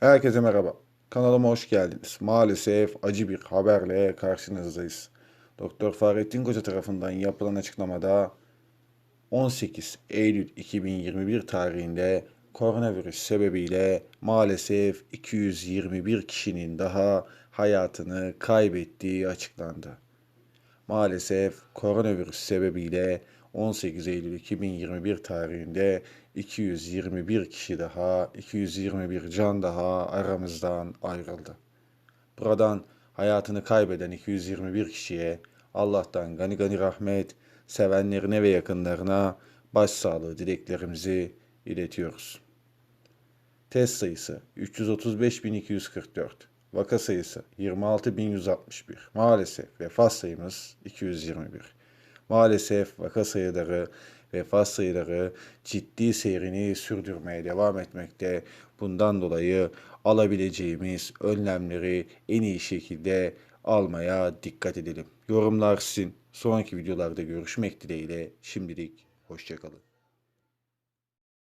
Herkese merhaba. Kanalıma hoş geldiniz. Maalesef acı bir haberle karşınızdayız. Doktor Fahrettin Koca tarafından yapılan açıklamada 18 Eylül 2021 tarihinde koronavirüs sebebiyle maalesef 221 kişinin daha hayatını kaybettiği açıklandı. Maalesef koronavirüs sebebiyle 18 Eylül 2021 tarihinde 221 kişi daha, 221 can daha aramızdan ayrıldı. Buradan hayatını kaybeden 221 kişiye Allah'tan gani gani rahmet, sevenlerine ve yakınlarına başsağlığı dileklerimizi iletiyoruz. Test sayısı 335.244. Vaka sayısı 26.161. Maalesef vefat sayımız 221. Maalesef vaka sayıları vefat sayıları ciddi seyrini sürdürmeye devam etmekte. Bundan dolayı alabileceğimiz önlemleri en iyi şekilde almaya dikkat edelim. Yorumlar sizin. Sonraki videolarda görüşmek dileğiyle. Şimdilik hoşçakalın.